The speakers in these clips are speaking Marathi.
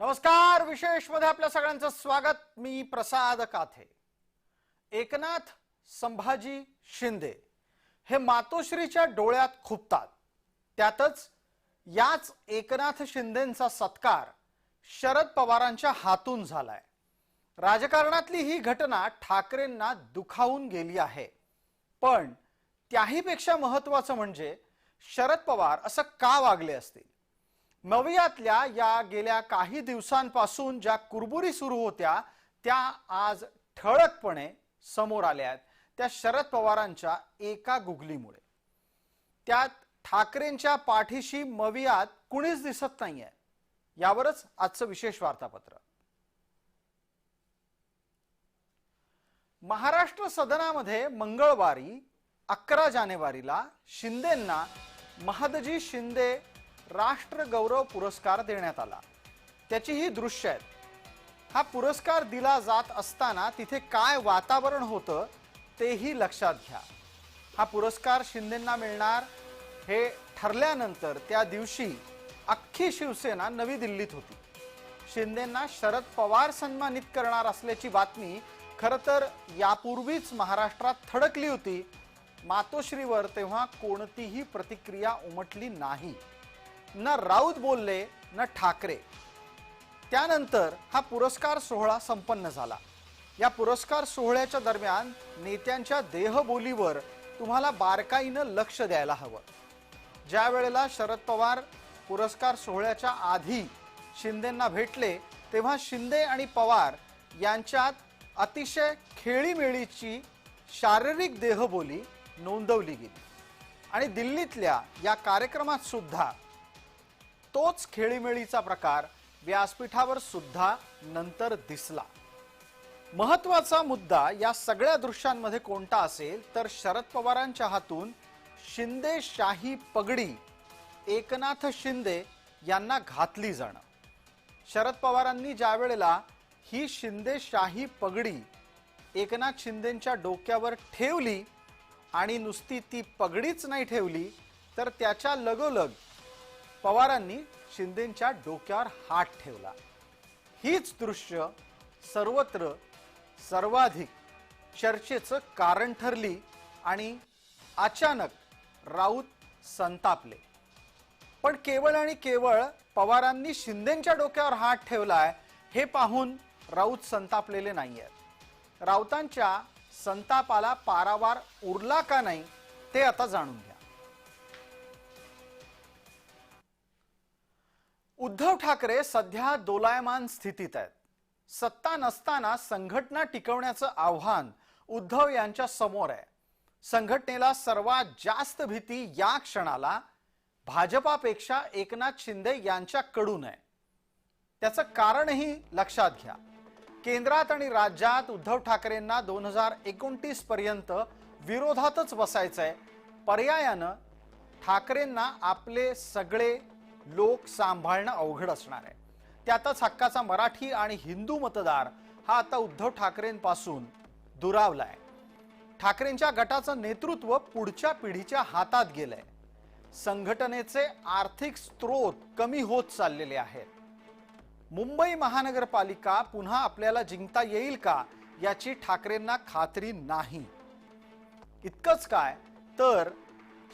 नमस्कार विशेषमध्ये आपल्या सगळ्यांचं स्वागत. मी प्रसाद काथे. एकनाथ संभाजी शिंदे हे मातोश्रीच्या डोळ्यात खुपतात. त्यातच याच एकनाथ शिंदेचा सत्कार शरद पवारांच्या हातून झालाय. राजकारणातली ही घटना ठाकरेंना दुखावून गेली आहे. पण त्याहीपेक्षा महत्वाचं म्हणजे शरद पवार असं का वागले असतील? नवियातल्या या गेल्या काही दिवसांपासून ज्या कुरबुरी सुरू होत्या त्या आज ठळकपणे समोर आल्या आहेत. त्या शरद पवारांच्या एका गुगलीमुळे. त्यात ठाकरेंच्या पाठीशी मवियात कुणीच दिसत नाहीये. यावरच आजचं विशेष वार्तापत्र. महाराष्ट्र सदनामध्ये मंगळवारी अकरा जानेवारीला शिंदेंना महादजी शिंदे राष्ट्रगौरव पुरस्कार देण्यात आला. त्याची ही दृश्य आहेत. हा पुरस्कार दिला जात असताना तिथे काय वातावरण होतं तेही लक्षात घ्या. हा पुरस्कार शिंदेंना मिळणार हे ठरल्यानंतर त्या दिवशी अख्खी शिवसेना नवी दिल्लीत होती. शिंदेंना शरद पवार सन्मानित करणार असल्याची बातमी खरं तर यापूर्वीच महाराष्ट्रात थडकली होती. मातोश्रीवर तेव्हा कोणतीही प्रतिक्रिया उमटली नाही. न राऊत बोलले न ठाकरे. त्यानंतर हा पुरस्कार सोहळा संपन्न झाला. या पुरस्कार सोहळ्याच्या दरम्यान नेत्यांच्या देहबोलीवर तुम्हाला बारकाईनं लक्ष द्यायला हवं. ज्या वेळेला शरद पवार पुरस्कार सोहळ्याच्या आधी शिंदेंना भेटले तेव्हा शिंदे आणि पवार यांच्यात अतिशय खेळीमेळीची शारीरिक देहबोली नोंदवली गेली. आणि दिल्लीतल्या या कार्यक्रमात सुद्धा तोच खेळीमेळीचा प्रकार व्यासपीठावर सुद्धा नंतर दिसला. महत्त्वाचा मुद्दा या सगळ्या दृश्यांमध्ये कोणता असेल तर शरद पवारांच्या हातून शिंदे शाही पगडी एकनाथ शिंदे यांना घातली जाणं. शरद पवारांनी ज्या वेळेला ही शिंदे शाही पगडी एकनाथ शिंदेंच्या डोक्यावर ठेवली आणि नुसती ती पगडीच नाही ठेवली तर त्याच्या लगोलग पवारांनी शिंदेच्या डोक्यावर हात ठेवला. हीच दृश्य सर्वत्र सर्वाधिक चर्चेचं कारण ठरली आणि अचानक राऊत संतापले. पण केवळ आणि केवळ पवारांनी शिंदेच्या डोक्यावर हात ठेवलाय हे पाहून राऊत संतापलेले नाही आहेत राऊतांच्या संतापाला पारावार उरला का नाही ते आता जाणून घ्या. उद्धव ठाकरे सध्या दोलायमान स्थितीत आहेत. सत्ता नसताना संघटना टिकवण्याचं आव्हान उद्धव यांच्या समोर आहे. संघटनेला सर्वात जास्त भीती या क्षणाला भाजपापेक्षा एकनाथ शिंदे यांच्याकडून आहे. त्याचं कारणही लक्षात घ्या. केंद्रात आणि राज्यात उद्धव ठाकरेंना दोन हजार एकोणतीस पर्यंत विरोधातच बसायचंय. पर्यायानं ठाकरेंना आपले सगळे लोक सांभाळणं अवघड असणार आहे. त्यातच हक्काचा मराठी आणि हिंदू मतदार हा आता उद्धव ठाकरेंपासून दुरावलाय ठाकरेंच्या गटाचं नेतृत्व पुढच्या पिढीच्या हातात गेलंय. संघटनेचे आर्थिक स्रोत कमी होत चाललेले आहेत. मुंबई महानगरपालिका पुन्हा आपल्याला जिंकता येईल का याची ठाकरेंना खात्री नाही. इतकंच काय? तर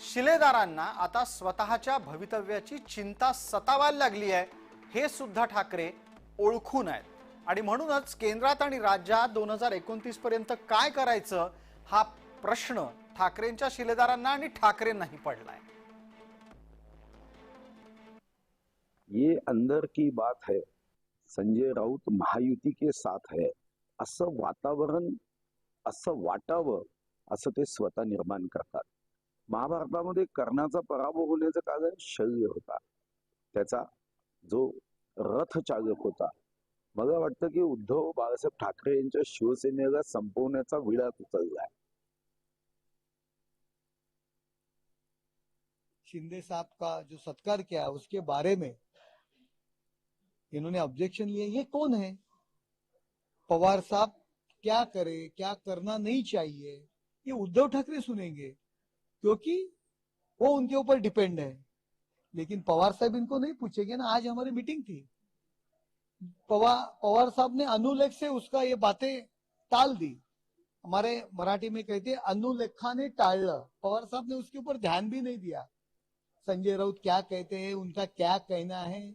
शिलेदारांना आता स्वतःच्या भवितव्याची चिंता सतावायला लागली आहे हे सुद्धा ठाकरे ओळखून आहेत. आणि म्हणूनच केंद्रात आणि राज्यात दोन हजार एकोणतीस पर्यंत काय करायचं हा प्रश्न ठाकरेंच्या शिलेदारांना आणि ठाकरेंनाही पडलाय. ये अंदर की बात है संजय राऊत महायुती के साथ है असं वातावरण असं वाटावं असं ते स्वतः निर्माण करतात. महाभारतामध्ये कर्णाचा पराभव होण्याचं कारण शौर्य होता. त्याचा जो रथ चालक होता. मला वाटतं की उद्धव बाळासाहेब ठाकरे यांच्या शिवसेनेला संपवण्याचा विडात उचललाय शिंदे साहब का जो सत्कार किया उसके बारे में इन्होंने ऑब्जेक्शन लिए. ये कौन है? पवार साहब क्या करे क्या करना नहीं चाहिए? ये उद्धव ठाकरे सुनेंगे। क्योंकि वो उनके ऊपर डिपेंड है। लेकिन पवार साहब इनको नहीं पूछेंगे ना आज हमारी मीटिंग थी। पवार पवार साहब ने अनुलेख से उसका ये बातें टाल दी। हमारे मराठी में कहते हैं, अनुलेखा ने टाल। पवार साहब ने उसके ऊपर ध्यान भी नहीं दिया। संजय राउत क्या कहते हैं उनका क्या कहना है?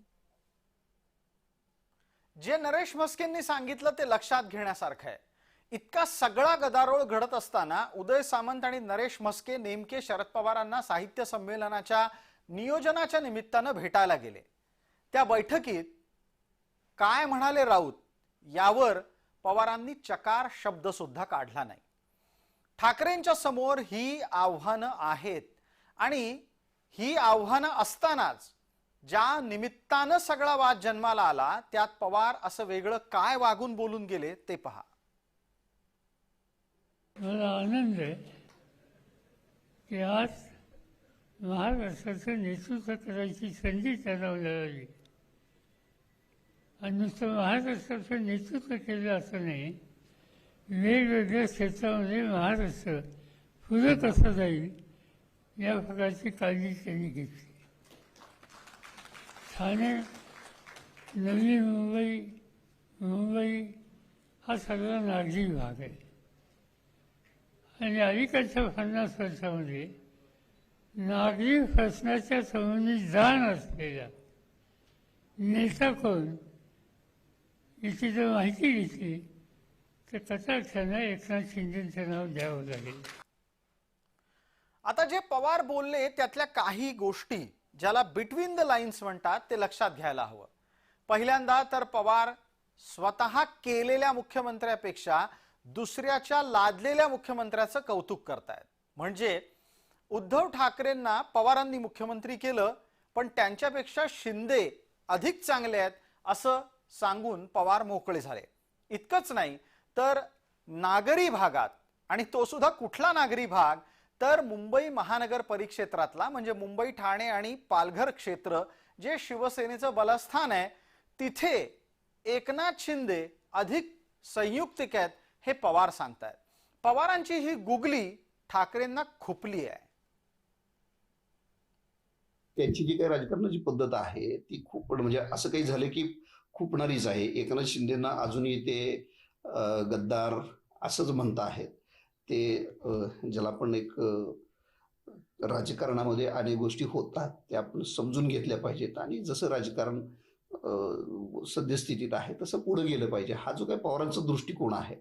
जे नरेश म्हस्केंनी सांगितलं ते लक्षात घेण्यासारखं आहे. इतका सगळा गदारोळ घडत असताना उदय सामंत आणि नरेश म्हस्के नेमके शरद पवारांना साहित्य संमेलनाच्या नियोजनाच्या निमित्तानं भेटायला गेले. त्या बैठकीत काय म्हणाले राऊत यावर पवारांनी चकार शब्द सुद्धा काढला नाही. ठाकरेंच्या समोर ही आव्हानं आहेत आणि ही आव्हानं असतानाच ज्या निमित्तानं सगळा वाद जन्माला आला त्यात पवार असं वेगळं काय वागून बोलून गेले ते पहा. मला आनंद आहे की आज महाराष्ट्राचं नेतृत्व करायची संधी त्यांना मिळाली. आणि नुसतं महाराष्ट्राचं नेतृत्व केलं असं नाही वेगवेगळ्या क्षेत्रामध्ये महाराष्ट्र पुढे कसं जाईल या प्रकारची काळजी त्यांनी घेतली. ठाणे नवी मुंबई मुंबई हा सगळा नागरी भाग आहे. आणि अलीकडच्या पन्नास वर्षामध्ये नागरी प्रश्नाच्या संबंधित जाण असलेला नेता कोण याची जर माहिती घेतली तर कटाक्षानं एकनाथ शिंदेचं नाव द्यावं लागेल. आता जे पवार बोलले त्यातल्या काही गोष्टी ज्याला बिटवीन द लाईन्स म्हणतात ते लक्षात घ्यायला हवं. पहिल्यांदा तर पवार स्वतः केलेल्या मुख्यमंत्र्यापेक्षा दुसऱ्याच्या लादलेल्या मुख्यमंत्र्याचं कौतुक करतायत. म्हणजे उद्धव ठाकरेंना पवारांनी मुख्यमंत्री केलं पण त्यांच्यापेक्षा शिंदे अधिक चांगले आहेत असं सांगून पवार मोकळे झाले. इतकंच नाही तर नागरी भागात आणि तो सुद्धा कुठला नागरी भाग तर मुंबई महानगर परिक्षेत्रातला म्हणजे मुंबई ठाणे आणि पालघर क्षेत्र जे शिवसेनेचं बलस्थान आहे तिथे एकनाथ शिंदे अधिक संयुक्तिक आहेत हे पवार सांगतायत. पवारांची ही गुगली ठाकरेंना खुपली आहे. त्यांची जी काही राजकारणाची पद्धत आहे ती खूप म्हणजे असं काही झालं की खुपणारीच आहे. एकनाथ शिंदेना अजूनही ते गद्दार असंच म्हणत आहेत ते ज्याला आपण एक राजकारणामध्ये अनेक गोष्टी होतात त्या आपण समजून घेतल्या पाहिजेत. आणि जसं राजकारण सद्यस्थितीत आहे तसं पुढे गेलं पाहिजे. हा जो काही पवारांचा दृष्टिकोन आहे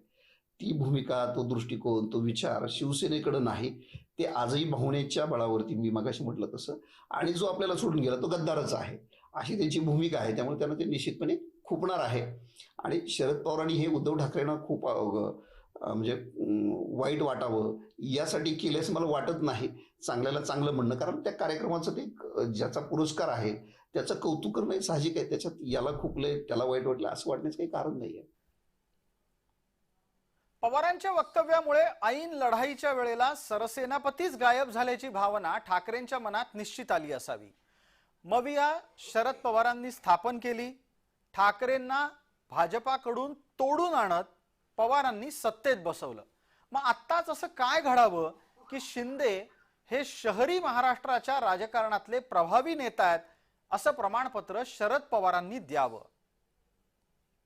ती भूमिका तो दृष्टिकोन तो विचार शिवसेनेकडे नाही. ते आजही भावनेच्या बळावरती मी मगाशी म्हटलं तसं. आणि जो आपल्याला सोडून गेला तो गद्दारच आहे. अशी त्यांची भूमिका आहे. त्यामुळे त्यांना ते निश्चितपणे खुपणार आहे. आणि शरद पवारांनी हे उद्धव ठाकरेंना खूप म्हणजे वाईट वाटावं यासाठी केल्यास मला वाटत नाही. चांगल्याला चांगलं म्हणणं. कारण त्या कार्यक्रमाचं ते ज्याचा पुरस्कार आहे त्याचं कौतुक करणं साहजिक आहे. त्याच्यात याला खुपलंय त्याला वाईट वाटलं असं वाटण्याचं काही कारण नाही आहे पवारांच्या वक्तव्यामुळे ऐन लढाईच्या वेळेला सरसेनापतीच गायब झाल्याची भावना ठाकरेंच्या मनात निश्चित आली असावी. मविया शरद पवारांनी स्थापन केली. ठाकरेंना भाजपाकडून तोडून आणत पवारांनी सत्तेत बसवलं. मग आत्ताच असं काय घडावं की शिंदे हे शहरी महाराष्ट्राच्या राजकारणातले प्रभावी नेता आहेत असं प्रमाणपत्र शरद पवारांनी द्यावं?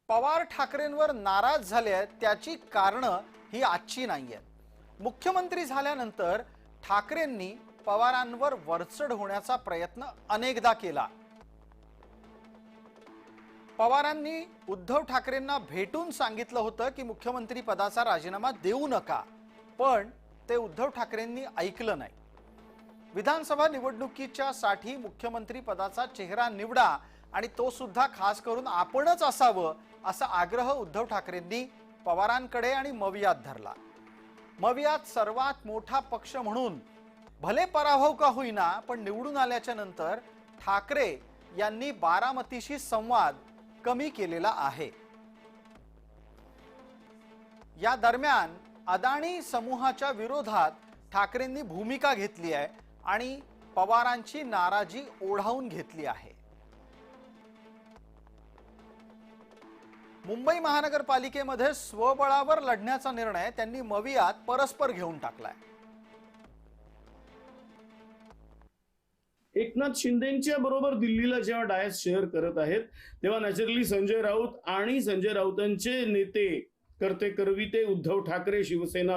पवार ठाकरेंवर नाराज झाले आहेत त्याची कारणं ही आजची नाही आहेत मुख्यमंत्री झाल्यानंतर ठाकरेंनी पवारांवर वरचढ होण्याचा प्रयत्न अनेकदा केला. पवारांनी उद्धव ठाकरेंना भेटून सांगितलं होतं की मुख्यमंत्री पदाचा राजीनामा देऊ नका पण ते उद्धव ठाकरेंनी ऐकलं नाही. विधानसभा निवडणुकीच्या साठी मुख्यमंत्री पदाचा चेहरा निवडा आणि तो सुद्धा खास करून आपणच असावं असा आग्रह उद्धव ठाकरेंनी पवारांकडे आणि मवियात धरला. मवियात सर्वात मोठा पक्ष म्हणून भले पराभव का होईना पण निवडून आल्याच्यानंतर ठाकरे यांनी बारामतीशी संवाद कमी केलेला आहे. या दरम्यान अदाणी समूहाच्या विरोधात ठाकरेंनी भूमिका घेतली आहे आणि पवारांची नाराजी ओढावून घेतली आहे. मुंबई महानगरपालिकेमध्ये स्वबळावर लढण्याचा निर्णय त्यांनी मवियात परस्पर घेऊन टाकलाय. एकनाथ शिंदेच्या बरोबर दिल्लीला जेव्हा डायस शेअर करत आहेत तेव्हा नॅचरली संजय राऊत आणि संजय राऊतांचे नेते करते करविते उद्धव ठाकरे शिवसेना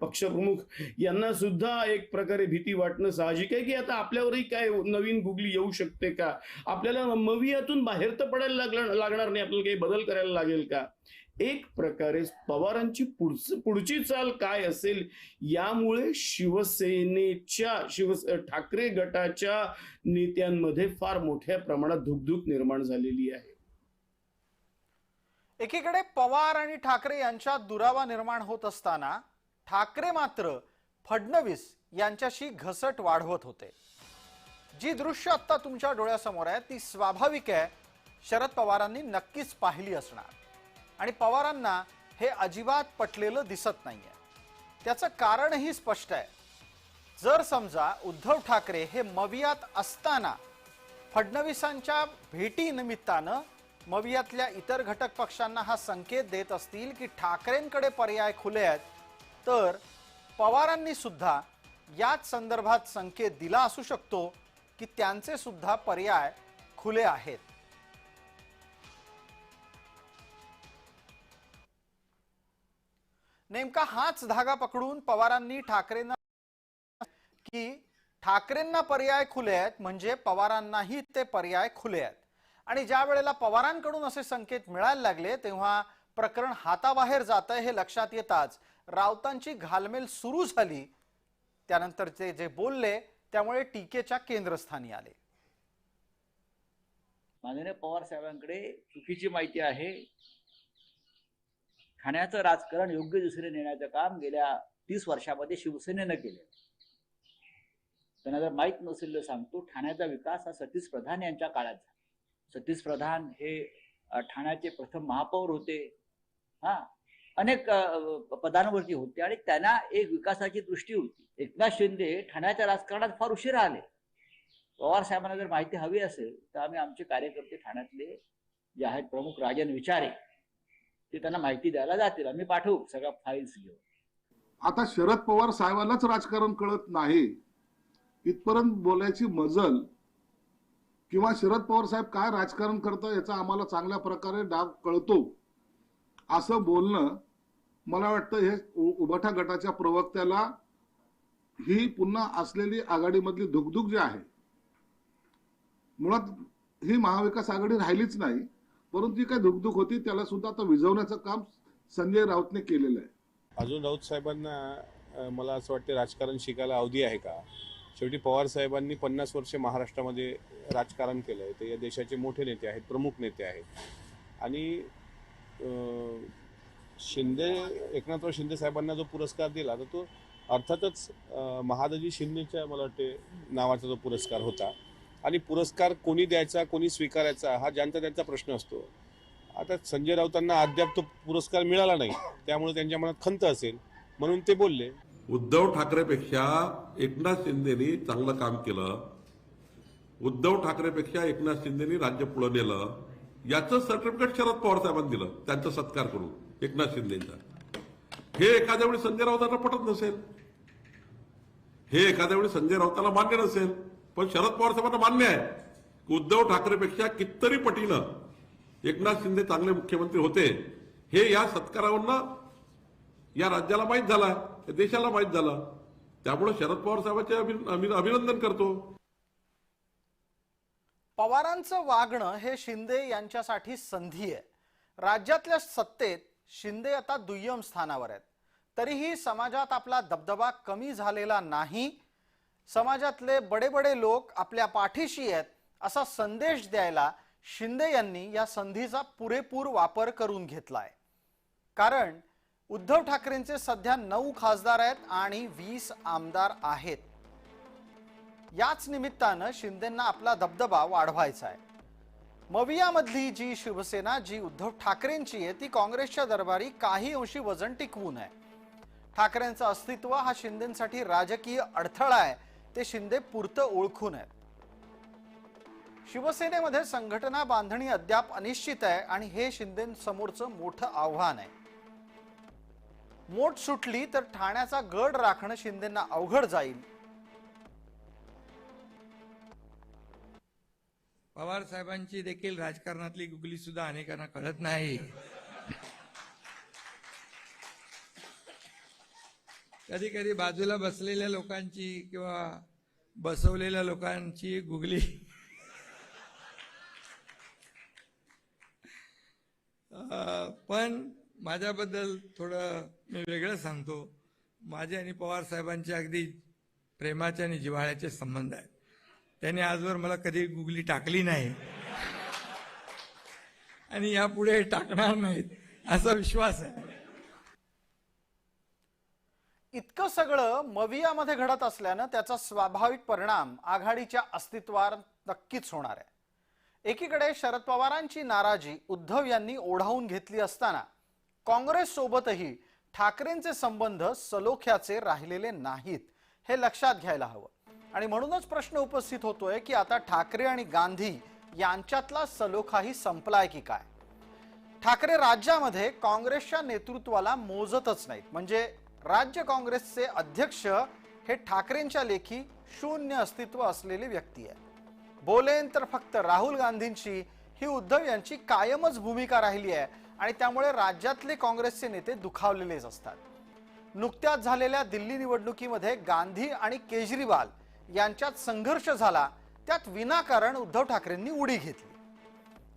पक्षप्रमुख यांना सुद्धा एक प्रकारे भीती वाटणं साहजिक आहे की आता आपल्यावरही काय नवीन गुगली येऊ शकते का? आपल्याला मवियातून बाहेर तर पडायला लागणार लागणार नाही. आपल्याला काही बदल करायला लागेल का? एक प्रकारे पवारांची पुढच पुढची चाल काय असेल यामुळे शिवसेनेच्या शिव ठाकरे गटाच्या नेत्यांमध्ये फार मोठ्या प्रमाणात धुकधुक निर्माण झालेली आहे. एकीकडे पवार आणि ठाकरे यांच्यात दुरावा निर्माण होत असताना ठाकरे मात्र फडणवीस यांच्याशी घसट वाढवत होते. जी दृश्य आत्ता तुमच्या डोळ्यासमोर आहे ती स्वाभाविक आहे. शरद पवारांनी नक्कीच पाहिली असणार. आणि पवारांना हे अजिबात पटलेलं दिसत नाहीये. त्याचं कारणही स्पष्ट आहे. जर समजा उद्धव ठाकरे हे मवियात असताना फडणवीसांच्या भेटीनिमित्तानं मवियातल्या इतर घटक पक्षांना हा संकेत देत असतील की ठाकरेंकडे पर्याय खुले आहेत तर पवारांनी सुद्धा याच संदर्भात संकेत दिला असू शकतो की त्यांचे सुद्धा पर्याय खुले आहेत. नेमका हाच धागा पकडून पवारांनी ठाकरेंना की ठाकरेंना पर्याय खुले आहेत म्हणजे पवारांनाही ते पर्याय खुले आहेत. आणि ज्या वेळेला पवारांकडून असे संकेत मिळायला लागले तेव्हा प्रकरण हाताबाहेर जात हे लक्षात येताच राऊतांची घालमेल सुरू झाली. त्यानंतर ते जे बोलले त्यामुळे टीकेच्या केंद्रस्थानी आले. माननीय पवार साहेबांकडे चुकीची माहिती आहे. ठाण्याचं राजकारण योग्य दिशेने नेण्याचं काम गेल्या तीस वर्षामध्ये शिवसेनेनं केलं त्यांना जर माहीत नसेल सांगतो ठाण्याचा विकास हा सतीश प्रधान यांच्या काळात सतीश प्रधान हे ठाण्याचे प्रथम महापौर होते. हा अनेक पदांवरती होते आणि त्यांना एक विकासाची दृष्टी होती. एकनाथ शिंदे ठाण्याच्या राजकारणात फार उशिरा आले. पवार साहेबांना जर माहिती हवी असेल तर आम्ही आमचे कार्यकर्ते ठाण्यातले जे आहेत प्रमुख राजन विचारे ते त्यांना माहिती द्यायला जातील. आम्ही पाठवू सगळ्या फाईल्स घेऊन. आता शरद पवार साहेबांनाच राजकारण कळत नाही. इथपर्यंत बोलायची मजल किंवा शरद पवार साहेब काय राजकारण करतं याचा आम्हाला चांगल्या प्रकारे डाग कळतो. असं बोलणं मला वाटतं हे उभटा उभाठा गटाच्या प्रवक्त्याला ही पुन्हा असलेली आघाडीमधली धुकधुक जी आहे मुळात ही महाविकास आघाडी राहिलीच नाही परंतु जी काही धुकधुक होती त्याला सुद्धा आता विझवण्याचं काम संजय राऊतने केलेलं आहे. अजून राऊत साहेबांना मला असं वाटतं राजकारण शिकायला अवधी आहे का? शेवटी पवार साहेबांनी पन्नास वर्ष महाराष्ट्रामध्ये राजकारण केलं आहे ते या देशाचे मोठे नेते आहेत प्रमुख नेते आहेत. आणि शिंदे एकनाथराव शिंदे साहेबांना जो पुरस्कार दिला तर तो अर्थातच महादजी शिंदेच्या मला वाटते नावाचा जो पुरस्कार होता. आणि पुरस्कार कोणी द्यायचा कोणी स्वीकारायचा हा ज्यांचा त्यांचा प्रश्न असतो. आता संजय राऊतांना अद्याप तो पुरस्कार मिळाला नाही त्यामुळे त्यांच्या मनात खंत असेल म्हणून ते बोलले. उद्धव ठाकरेपेक्षा एकनाथ शिंदेनी चांगलं काम केलं. उद्धव ठाकरेपेक्षा एकनाथ शिंदेनी राज्य पुढे नेलं. याचं सर्टिफिकेट शरद पवार साहेबांनी दिलं. त्यांचा सत्कार करून एकनाथ शिंदेचा. हे एखाद्या वेळी संजय राऊतांना पटत नसेल. हे एखाद्या वेळी संजय राऊताला मान्य नसेल. पण शरद पवार साहेबांना मान्य आहे. की उद्धव ठाकरेपेक्षा कितीतरी पटीनं एकनाथ शिंदे चांगले मुख्यमंत्री होते. हे या सत्कारावरनं या राज्याला माहीत झाला. या देशाला माहीत झालं. त्यामुळे शरद पवार साहेबांचे अभि- अभिनंदन करतो. पवारांचं वागणं हे शिंदे यांच्यासाठी संधी आहे. राज्यातल्या सत्तेत शिंदे आता दुय्यम स्थानावर आहेत. तरीही समाजात आपला दबदबा कमी झालेला नाही. समाजातले बडे बडे लोक आपल्या पाठीशी आहेत असा संदेश द्यायला शिंदे यांनी या संधीचा पुरेपूर वापर करून घेतलाय. कारण उद्धव ठाकरेंचे सध्या नऊ खासदार आहेत आणि वीस आमदार आहेत. याच निमित्तानं शिंदेंना आपला दबदबा वाढवायचा आहे. मवियामधली जी शिवसेना जी उद्धव ठाकरेंची आहे ती काँग्रेसच्या दरबारी काही अंशी वजन टिकवून आहे. ठाकरेंचं अस्तित्व हा शिंदेसाठी राजकीय अडथळा आहे ते शिंदे पुरतं ओळखून आहेत. शिवसेनेमध्ये संघटना बांधणी अद्याप अनिश्चित आहे आणि हे शिंदेसमोरचं मोठं आव्हान आहे. मोठ सुटली तर ठाण्याचा गड राखणं शिंदेंना अवघड जाईल. पवार साहेबांची देखील राजकारणातली गुगली सुद्धा अनेकांना कळत नाही. कधी कधी बाजूला बसलेल्या लोकांची किंवा बसवलेल्या लोकांची गुगली. पण माझ्याबद्दल थोडं मी वेगळं सांगतो. माझे आणि पवार साहेबांचे अगदी प्रेमाचे आणि जिव्हाळ्याचे संबंध आहेत. त्याने आजवर मला कधी गुगली टाकली नाही. आणि यापुढे टाकणार नाहीत असा विश्वास आहे. इतकं सगळं मवियामध्ये घडत असल्यानं त्याचा स्वाभाविक परिणाम आघाडीच्या अस्तित्वावर नक्कीच होणार आहे. एकीकडे शरद पवारांची नाराजी उद्धव यांनी ओढावून घेतली असताना काँग्रेस सोबतही ठाकरेंचे संबंध सलोख्याचे राहिलेले नाहीत हे लक्षात घ्यायला हवं. आणि म्हणूनच प्रश्न उपस्थित होतोय की आता ठाकरे आणि गांधी यांच्यातला सलोखाही संपलाय की काय? ठाकरे राज्यामध्ये काँग्रेसच्या नेतृत्वाला मोजतच नाहीत. म्हणजे राज्य काँग्रेसचे अध्यक्ष हे ठाकरेंच्या लेखी शून्य अस्तित्व असलेली व्यक्ती आहे बोलेन तर फक्त राहुल गांधींची ही उद्धव यांची कायमच भूमिका राहिली आहे आणि त्यामुळे राज्यातले काँग्रेसचे नेते दुखावलेलेच असतात. नुकत्याच झालेल्या दिल्ली निवडणुकीमध्ये गांधी आणि केजरीवाल यांच्यात संघर्ष झाला त्यात विनाकारण उद्धव ठाकरेंनी उडी घेतली.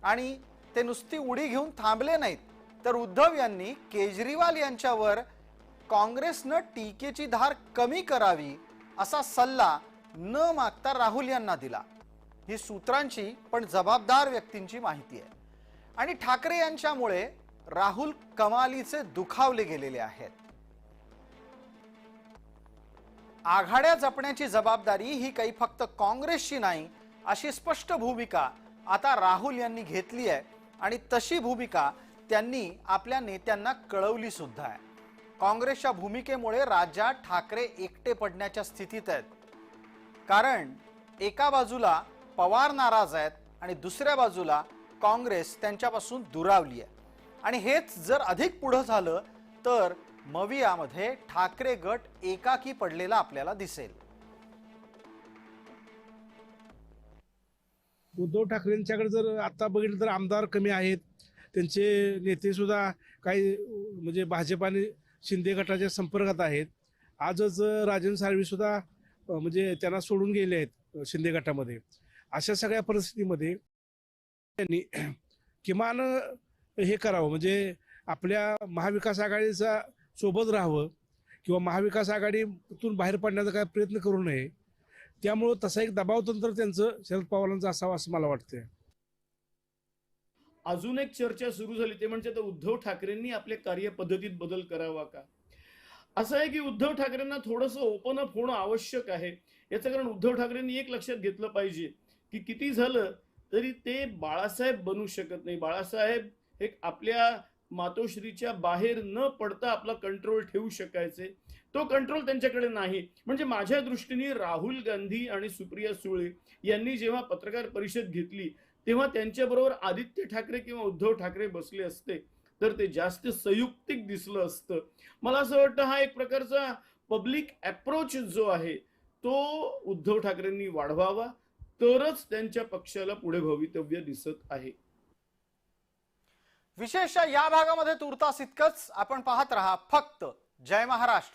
आणि ते नुसती उडी घेऊन थांबले नाहीत तर उद्धव यांनी केजरीवाल यांच्यावर काँग्रेसनं टीकेची धार कमी करावी असा सल्ला न मागता राहुल यांना दिला. ही सूत्रांची पण जबाबदार व्यक्तींची माहिती आहे. आणि ठाकरे यांच्यामुळे राहुल कमालीचे दुखावले गेलेले आहेत. आघाड्या जपण्याची जबाबदारी ही काही फक्त काँग्रेसची नाही अशी स्पष्ट भूमिका आता राहुल यांनी घेतली आहे. आणि तशी भूमिका त्यांनी आपल्या नेत्यांना कळवली सुद्धा आहे. काँग्रेसच्या भूमिकेमुळे राज्यात ठाकरे एकटे पडण्याच्या स्थितीत आहेत. कारण एका बाजूला पवार नाराज आहेत आणि दुसऱ्या बाजूला काँग्रेस त्यांच्यापासून दुरावली आहे. आणि हेच जर अधिक पुढं झालं तर मवियामध्ये ठाकरे गट एकाकी पडलेला आपल्याला दिसेल. उद्धव ठाकरेंच्याकडे जर आता बघितलं तर आमदार कमी आहेत. त्यांचे नेते सुद्धा काही म्हणजे भाजप आणि शिंदे गटाच्या संपर्कात आहेत. आजच राजन साळवी सुद्धा म्हणजे त्यांना सोडून गेले आहेत शिंदे गटामध्ये. अशा सगळ्या परिस्थितीमध्ये त्यांनी किमान हे करावं. म्हणजे आपल्या महाविकास आघाडीचा सोबत राहावं किंवा महाविकास आघाडीतून बाहेर पडण्याचा काय प्रयत्न करू नये त्यामुळं तसा एक दबाव तंत्र त्यांचं शरद पवारांचं असावं असं मला वाटतंय. अजून एक चर्चा सुरू झाली ते म्हणजे तर उद्धव ठाकरेंनी आपल्या कार्यपद्धतीत बदल करावा का? असं आहे की उद्धव ठाकरेंना थोडंसं ओपन अप होणं आवश्यक आहे. याचं कारण उद्धव ठाकरेंनी एक लक्षात घेतलं पाहिजे की किती झालं तरी ते बाळासाहेब बनू शकत नाही. बाळासाहेब हे आपल्या मातोश्रीच्या बाहेर न पडता आपला कंट्रोल ठेवू शकायचे. तो कंट्रोल त्यांच्याकडे नाही. म्हणजे माझ्या दृष्टीने राहुल गांधी आणि सुप्रिया सुळे यांनी जेव्हा पत्रकार परिषद घेतली तेव्हा त्यांच्याबरोबर आदित्य ठाकरे किंवा उद्धव ठाकरे बसले असते तर ते जास्त संयुक्तिक दिसलं असतं. मला असं वाटतं हा एक प्रकारचा पब्लिक अप्रोच जो आहे तो उद्धव ठाकरेंनी वाढवावा तरच त्यांच्या पक्षाला पुढे भवितव्य दिसत आहे. विशेष या भागामध्ये तुर्तास इतकंच आपण पाहत रहा. फक्त जय महाराष्ट्र.